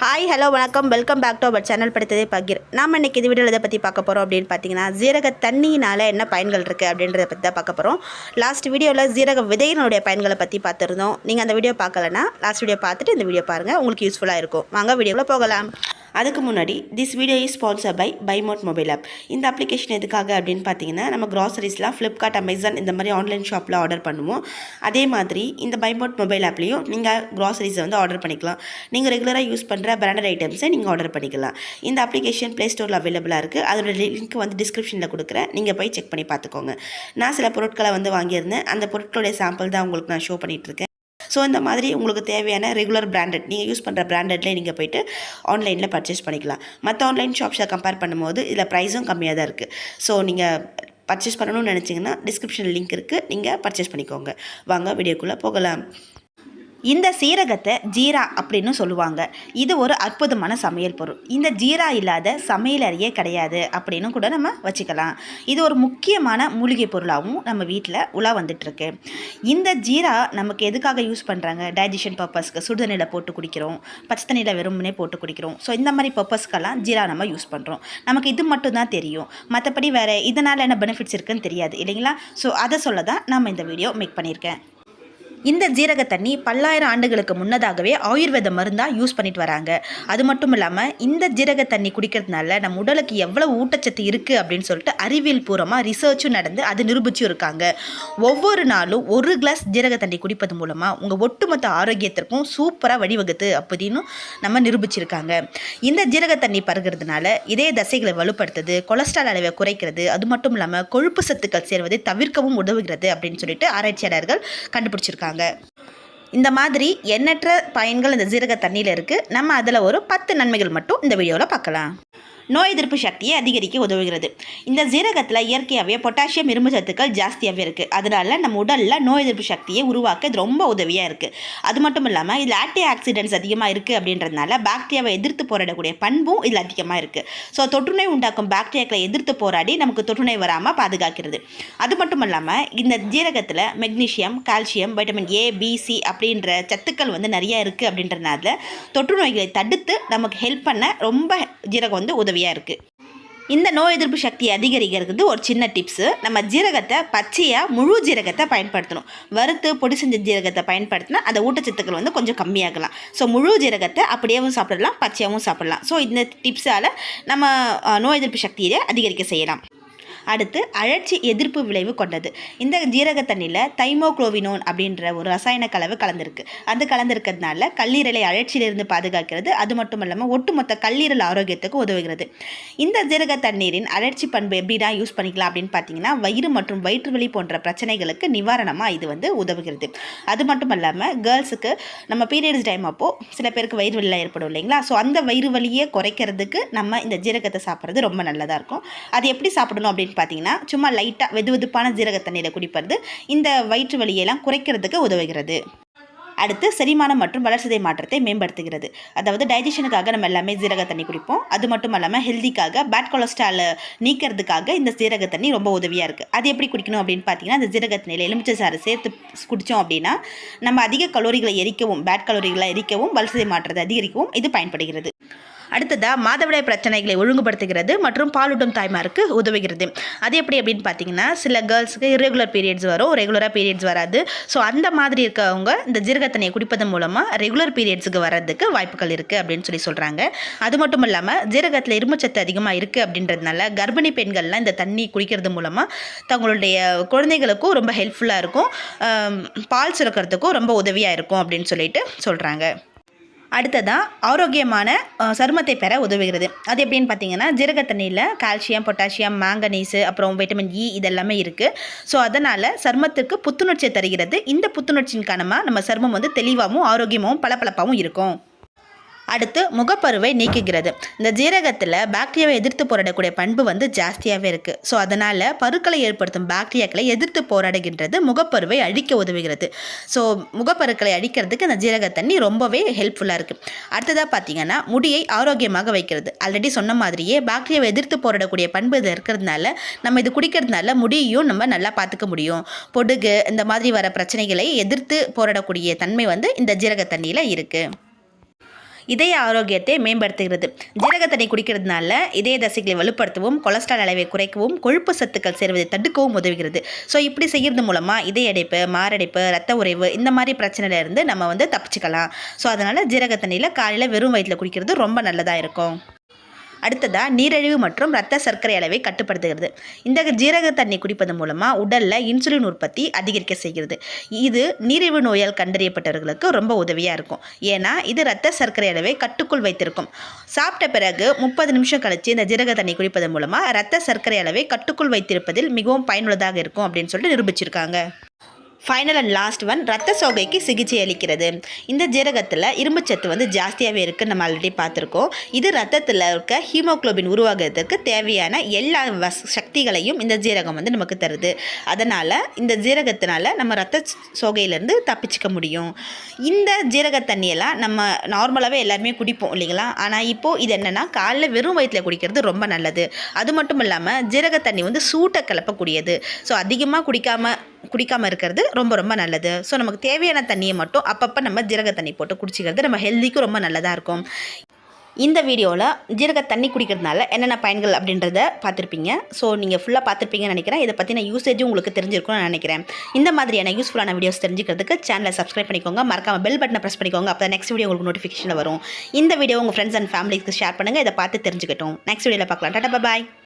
Hi hello வணக்கம். Welcome back to our channel படித்ததே பகிர். நாம் இன்னைக்கு இது வீடியோவில் இதை பற்றி பார்க்க போகிறோம் அப்படின்னு பார்த்தீங்கன்னா ஜீரக தண்ணியினால் என்ன பயன்கள் இருக்குது அப்படின்றத பற்றி தான் பார்க்க போகிறோம் லாஸ்ட் வீடியோவில் ஜீரக விதையினுடைய பயன்களை பற்றி பார்த்துருந்தோம். நீங்கள் அந்த வீடியோ பார்க்கலனா லாஸ்ட் வீடியோ பார்த்துட்டு இந்த வீடியோ பாருங்கள் உங்களுக்கு யூஸ்ஃபுல்லாக இருக்கும். வாங்க வீடியோவில் போகலாம். அதுக்கு முன்னாடி this video is sponsor by பைமோட் mobile app இந்த அப்ளிகேஷன் எதுக்காக அப்படின்னு பார்த்தீங்கன்னா நம்ம க்ராசரிஸ்லாம் ஃப்ளிப்கார்ட் அமேசான் இந்த மாதிரி ஆன்லைன் ஷாப்பில் ஆர்டர் பண்ணுவோம். அதே மாதிரி இந்த பைமோட் மொபைல் ஆப்லேயும் நீங்கள் க்ராசரிஸை வந்து ஆர்டர் பண்ணிக்கலாம். நீங்கள் ரெகுலராக யூஸ் பண்ணுற பிராண்டட் ஐட்டம்ஸை நீங்கள் ஆர்டர் பண்ணிக்கலாம். இந்த அப்ளிகேஷன் ப்ளே ஸ்டோரில் அவைலபிளாக இருக்குது அதோட லிங்க் வந்து டிஸ்கிரிப்ஷனில் கொடுக்குறேன். நீங்கள் போய் செக் பண்ணி பார்த்துக்கோங்க. நான் சில பொருட்களை வந்து வாங்கியிருந்தேன். அந்த பொருட்களுடைய சாம்பிள் தான் உங்களுக்கு நான் ஷோ பண்ணிகிட்டு இருக்கேன். ஸோ இந்த மாதிரி உங்களுக்கு தேவையான ரெகுலர் பிராண்டட் நீங்கள் யூஸ் பண்ணுற பிராண்டட்லேயே நீங்கள் போயிட்டு ஆன்லைனில் பர்ச்சேஸ் பண்ணிக்கலாம். மற்ற ஆன்லைன் ஷாப்ஸை கம்பேர் பண்ணும்போது இதில் ப்ரைஸும் கம்மியாக தான் இருக்குது ஸோ நீங்கள் பர்ச்சேஸ் பண்ணணும்னு நினச்சிங்கன்னா டிஸ்கிரிப்ஷனில் லிங்க் இருக்குது நீங்கள் பர்ச்சேஸ் பண்ணிக்கோங்க. வாங்க வீடியோக்குள்ளே போகலாம். இந்த சீரகத்தை ஜீரா அப்படின்னு சொல்லுவாங்க. இது ஒரு அற்புதமான சமையல் பொருள். இந்த ஜீரா இல்லாத சமையலறையே கிடையாது அப்படின்னு கூட நம்ம வச்சுக்கலாம். இது ஒரு முக்கியமான மூலிகை பொருளாகவும் நம்ம வீட்டில் உலா வந்துட்டுருக்கு. இந்த ஜீரா நமக்கு எதுக்காக யூஸ் பண்ணுறாங்க டைஜஷன் பர்பஸ்க்கு சுடுதண்ணியில் போட்டு குடிக்கிறோம். பச்சை தண்ணியில் வெறுமனே போட்டு குடிக்கிறோம். ஸோ இந்த மாதிரி பர்பஸ்க்கெல்லாம் ஜீரா நம்ம யூஸ் பண்ணுறோம் நமக்கு இது மட்டும் தான் தெரியும். மற்றபடி வேறு இதனால் என்ன பெனிஃபிட்ஸ் இருக்குன்னு தெரியாது. இல்லைங்களா? ஸோ அதை சொல்ல தான் நம்ம இந்த வீடியோ மேக் பண்ணியிருக்கேன். இந்த ஜீரக தண்ணி பல்லாயிரம் ஆண்டுகளுக்கு முன்னதாகவே ஆயுர்வேத மருந்தாக யூஸ் பண்ணிட்டு வராங்க. அது மட்டும் இல்லாமல் இந்த ஜீரக தண்ணி குடிக்கிறதுனால நம்ம உடலுக்கு எவ்வளோ ஊட்டச்சத்து இருக்குது அப்படின்னு சொல்லிட்டு அறிவியல் பூர்வமாக ரிசர்ச்சும் நடந்து அது நிரூபிச்சும் இருக்காங்க. ஒவ்வொரு நாளும் ஒரு கிளாஸ் ஜீரக தண்ணி குடிப்பது மூலமாக உங்கள் ஒட்டுமொத்த ஆரோக்கியத்திற்கும் சூப்பராக வழிவகுத்து அப்படின்னு நம்ம நிரூபிச்சிருக்காங்க. இந்த ஜீரக தண்ணி பருகிறதுனால இதே தசைகளை வலுப்படுத்துது கொலஸ்ட்ரால் அளவை குறைக்கிறது அது மட்டும் இல்லாமல் கொழுப்பு சத்துக்கள் சேர்வதை தவிர்க்கவும் உதவுகிறது அப்படின்னு சொல்லிட்டு ஆராய்ச்சியாளர்கள் கண்டுபிடிச்சிருக்காங்க. இந்த மாதிரி எண்ணற்ற பயன்கள் இந்த ஜீரக தண்ணியில் இருக்குது நம்ம அதில் ஒரு பத்து நன்மைகள் மட்டும் இந்த வீடியோவில் பார்க்கலாம். நோய் எதிர்ப்பு சக்தியை அதிகரிக்க உதவுகிறது. இந்த ஜீரகத்தில் இயற்கையாகவே பொட்டாசியம் இரும்பு சத்துக்கள் ஜாஸ்தியாகவே இருக்குது அதனால நம்ம உடலில் நோய் எதிர்ப்பு சக்தியை உருவாக்க இது ரொம்ப உதவியாக இருக்குது அது மட்டும் இல்லாமல் இதில் ஆன்டி ஆக்சிடென்ட்ஸ் அதிகமாக இருக்குது அப்படின்றதுனால பாக்டீரியாவை எதிர்த்து போராடக்கூடிய பண்பும் இதில் அதிகமாக இருக்குது ஸோ தொற்றுநோய் உண்டாக்கும் பாக்டீரியாக்களை எதிர்த்து போராடி நமக்கு தொற்றுநோய் வராமல் பாதுகாக்கிறது. அது மட்டும் இல்லாமல் இந்த ஜீரகத்தில் magnesium calcium vitamin A B அப்படின்ற சத்துக்கள் வந்து நிறையா இருக்குது அப்படின்றதுனால தொற்று நோய்களை தடுத்து நமக்கு ஹெல்ப் பண்ண ரொம்ப ஜீரகம் வந்து உதவியாக இருக்குது இந்த நோய் எதிர்ப்பு சக்தியை அதிகரிக்கிறது ஒரு சின்ன டிப்ஸு நம்ம ஜீரகத்தை பச்சையாக முழு ஜீரகத்தை பயன்படுத்தணும். வறுத்து பொடி செஞ்ச ஜீரகத்தை பயன்படுத்தினா அந்த ஊட்டச்சத்துக்கள் வந்து கொஞ்சம் கம்மியாகலாம். ஸோ முழு ஜீரகத்தை அப்படியேவும் சாப்பிடலாம் பச்சையாகவும் சாப்பிடலாம். ஸோ இந்த டிப்ஸால் நம்ம நோய் எதிர்ப்பு சக்தியை அதிகரிக்க செய்யலாம். அடுத்து அழற்சி எதிர்ப்பு விளைவு கொண்டது. இந்த ஜீரக தண்ணியில் தைமோக்ளோவினோன் அப்படின்ற ஒரு ரசாயன கலவை கலந்துருக்கு. அது கலந்துருக்கிறதுனால கல்லீரலை அழற்சியிலிருந்து பாதுகாக்கிறது. அது மட்டும் இல்லாமல் ஒட்டுமொத்த கல்லீரல் ஆரோக்கியத்துக்கு உதவுகிறது. இந்த ஜீரக தண்ணீரின் அழற்சி பண்பு எப்படி யூஸ் பண்ணிக்கலாம் அப்படின்னு பார்த்தீங்கன்னா வயிறு மற்றும் வயிற்று வலி போன்ற பிரச்சனைகளுக்கு நிவாரணமாக இது வந்து உதவுகிறது. அது மட்டும் இல்லாமல் கேர்ள்ஸுக்கு நம்ம பீரியட்ஸ் டைம் அப்போது சில பேருக்கு வயிறு வலியில் ஏற்படும் இல்லைங்களா? ஸோ அந்த வயிறு வலியை குறைக்கிறதுக்கு நம்ம இந்த ஜீரகத்தை சாப்பிட்றது ரொம்ப நல்லதாக இருக்கும். அது எப்படி சாப்பிடணும் அப்படின்னு பார்த்தீங்கன்னா சும்மா லைட்டாக வெது வெதுப்பான ஜீரக தண்ணியில் குடிப்பது இந்த வயிற்று வலியெல்லாம் குறைக்கிறதுக்கு உதவுகிறது. அடுத்து செரிமானம் மற்றும் வளர்ச்சிதை மாற்றத்தை மேம்படுத்துகிறது. அதாவது டைஜஷனுக்காக நம்ம எல்லாமே ஜீரக தண்ணி குடிப்போம். அது மட்டும் இல்லாமல் ஹெல்திக்காக பேட் கொலஸ்ட்ரால் நீக்கிறதுக்காக இந்த ஜீரக தண்ணி ரொம்ப உதவியாக இருக்குது அது எப்படி குடிக்கணும் அப்படின்னு பார்த்தீங்கன்னா அந்த ஜீரக தண்ணியில் எலுமிச்சை சாறு சேர்த்து குடித்தோம் அப்படின்னா நம்ம அதிக கலோரிகளை எரிக்கவும் பேட் கலோரிகளை எரிக்கவும் வளர்ச்சிதை மாற்றத்தை அதிகரிக்கவும் இது பயன்படுகிறது. அடுத்ததாக மாதவிடாய் பிரச்சனைகளை ஒழுங்குபடுத்துகிறது மற்றும் பாலூட்டும் தாய்மாருக்கு உதவுகிறது. அது எப்படி அப்படின்னு பார்த்தீங்கன்னா சில கேர்ள்ஸுக்கு இரெகுலர் பீரியட்ஸ் வரும் ரெகுலராக பீரியட்ஸ் வராது. ஸோ அந்த மாதிரி இருக்கவங்க இந்த ஜீரகத்தண்ணியை குடிப்பதன் மூலமாக ரெகுலர் பீரியட்ஸுக்கு வர்றதுக்கு வாய்ப்புகள் இருக்குது அப்படின்னு சொல்லி சொல்கிறாங்க அது மட்டும் இல்லாமல் ஜீரகத்தில் இரும்புச்சத்து அதிகமாக இருக்குது அப்படின்றதுனால கர்ப்பிணி பெண்கள்லாம் இந்த தண்ணி குடிக்கிறது மூலமாக தங்களுடைய குழந்தைகளுக்கும் ரொம்ப ஹெல்ப்ஃபுல்லாக இருக்கும். பால் சுரக்கிறதுக்கும் ரொம்ப உதவியாக இருக்கும் அப்படின்னு சொல்லிட்டு சொல்கிறாங்க அடுத்ததாக ஆரோக்கியமான சருமத்தை பெற உதவுகிறது. அது எப்படின்னு பார்த்தீங்கன்னா ஜீரக தண்ணியில் கால்சியம் பொட்டாசியம் மாங்கனீஸு அப்புறம் வைட்டமின் இ e இதெல்லாமே இருக்குது ஸோ அதனால் சருமத்துக்கு புத்துணர்ச்சியை தருகிறது. இந்த புத்துணர்ச்சியின் காரணமாக நம்ம சருமம் வந்து தெளிவாகவும் ஆரோக்கியமாகவும் பளபளப்பாகவும் இருக்கும். அடுத்து முகப்பருவை நீக்குகிறது. இந்த ஜீரகத்தில் பாக்டீரியாவை எதிர்த்து போராடக்கூடிய பண்பு வந்து ஜாஸ்தியாகவே இருக்குது ஸோ அதனால் பருக்களை ஏற்படுத்தும் பாக்டீரியாக்களை எதிர்த்து போராடுகின்றது முகப்பருவை அழிக்க உதவுகிறது. ஸோ முகப்பருக்களை அழிக்கிறதுக்கு இந்த ஜீரக தண்ணி ரொம்பவே ஹெல்ப்ஃபுல்லாக இருக்குது அடுத்ததாக பார்த்தீங்கன்னா முடியை ஆரோக்கியமாக வைக்கிறது. ஆல்ரெடி சொன்ன மாதிரியே பாக்டீரியாவை எதிர்த்து போராடக்கூடிய பண்பு இது இருக்கிறதுனால நம்ம இது குடிக்கிறதுனால முடியையும் நம்ம நல்லா பார்த்துக்க முடியும். பொடுகு இந்த மாதிரி வர பிரச்சனைகளை எதிர்த்து போராடக்கூடிய தன்மை வந்து இந்த ஜீரக தண்ணியில் இருக்குது இதய ஆரோக்கியத்தை மேம்படுத்துகிறது. ஜீரக தண்ணி குடிக்கிறதுனால இதய தசைகளை வலுப்படுத்தவும் கொலஸ்ட்ரால் அளவை குறைக்கவும் கொழுப்பு சத்துக்கள் சேர்வதை தடுக்கவும் உதவுகிறது. ஸோ இப்படி செய்கிறது மூலமாக இதய அடைப்பு மாரடைப்பு ரத்த உறைவு இந்த மாதிரி பிரச்சனையில இருந்து நம்ம வந்து தப்பிச்சுக்கலாம். ஸோ அதனால் ஜீரக தண்ணியில் காலையில் வெறும் வயிற்றில் குடிக்கிறது ரொம்ப நல்லதாக இருக்கும். அடுத்ததாக நீரிழிவு மற்றும் இரத்த சர்க்கரை அளவை கட்டுப்படுத்துகிறது. இந்த ஜீரக தண்ணி குடிப்பது மூலமாக உடலில் இன்சுலின் உற்பத்தி அதிகரிக்க செய்கிறது. இது நீரிழிவு நோயால் கண்டறியப்பட்டவர்களுக்கு ரொம்ப உதவியாக இருக்கும். ஏன்னா இது இரத்த சர்க்கரை அளவை கட்டுக்குள் வைத்திருக்கும். சாப்பிட்ட பிறகு முப்பது நிமிஷம் கழித்து இந்த ஜீரக தண்ணி குடிப்பதன் மூலமாக இரத்த சர்க்கரை அளவை கட்டுக்குள் வைத்திருப்பதில் மிகவும் பயனுள்ளதாக இருக்கும் அப்படின்னு சொல்லிட்டு நிரூபிச்சிருக்காங்க. ஃபைனல் அண்ட் லாஸ்ட் ஒன் ரத்த சோகைக்கு சிகிச்சை அளிக்கிறது. இந்த ஜீரகத்தில் இரும்புச்சத்து வந்து ஜாஸ்தியாகவே இருக்குது நம்ம ஆல்ரெடி பார்த்துருக்கோம். இது ரத்தத்தில் இருக்க ஹீமோக்ளோபின் உருவாகிறதுக்கு தேவையான எல்லா வஸ் சக்திகளையும் இந்த ஜீரகம் வந்து நமக்கு தருது. அதனால் இந்த ஜீரகத்தினால நம்ம ரத்த சோகையிலேருந்து தப்பிச்சுக்க முடியும். இந்த ஜீரக தண்ணியெல்லாம் நம்ம நார்மலாகவே எல்லாருமே குடிப்போம் இல்லைங்களா? ஆனால் இப்போது இது என்னென்னா காலைல வெறும் வயிற்றில் குடிக்கிறது ரொம்ப நல்லது. அது மட்டும் இல்லாமல் ஜீரக தண்ணி வந்து சூட்டை கிளப்பக்கூடியது. ஸோ அதிகமாக குடிக்காமல் குடிக்காமல் இருக்கிறது ரொம்ப ரொம்ப நல்லது. ஸோ நமக்கு தேவையான தண்ணியை மட்டும் அப்பப்போ நம்ம ஜீரக தண்ணி போட்டு குடிச்சிக்கிறது நம்ம ஹெல்த்திக்கும் ரொம்ப நல்லதாக இருக்கும். இந்த வீடியோவில் ஜீரக தண்ணி குடிக்கிறதுனால என்னென்ன பயன்கள் அப்படின்றத பார்த்துருப்பீங்க. ஸோ நீங்கள் ஃபுல்லாக பார்த்துருப்பீங்கன்னு நினைக்கிறேன். இதை பற்றின யூசேஜும் உங்களுக்கு தெரிஞ்சிருக்கும்னு நான் நினைக்கிறேன். இந்த மாதிரியான யூஸ்ஃபுல்லான வீடியோஸ் தெரிஞ்சுக்கிறதுக்கு சேனலை சப்ஸ்கிரைப் பண்ணிக்கோங்க. மறக்காமல் பெல் பட்டனை ப்ரெஸ் பண்ணிக்கோங்க. அப்போ நெக்ஸ்ட் வீடியோ உங்களுக்கு நோட்டிஃபிகேஷன் வரும். இந்த வீடியோ உங்கள் ஃப்ரெண்ட்ஸ் அண்ட் ஃபேமிலிக்கு ஷேர் பண்ணுங்கள் இதை பார்த்து தெரிஞ்சுக்கிட்டோம். நெக்ஸ்ட் வீடியோவில் பார்க்கலாம். டாட்டா பாய்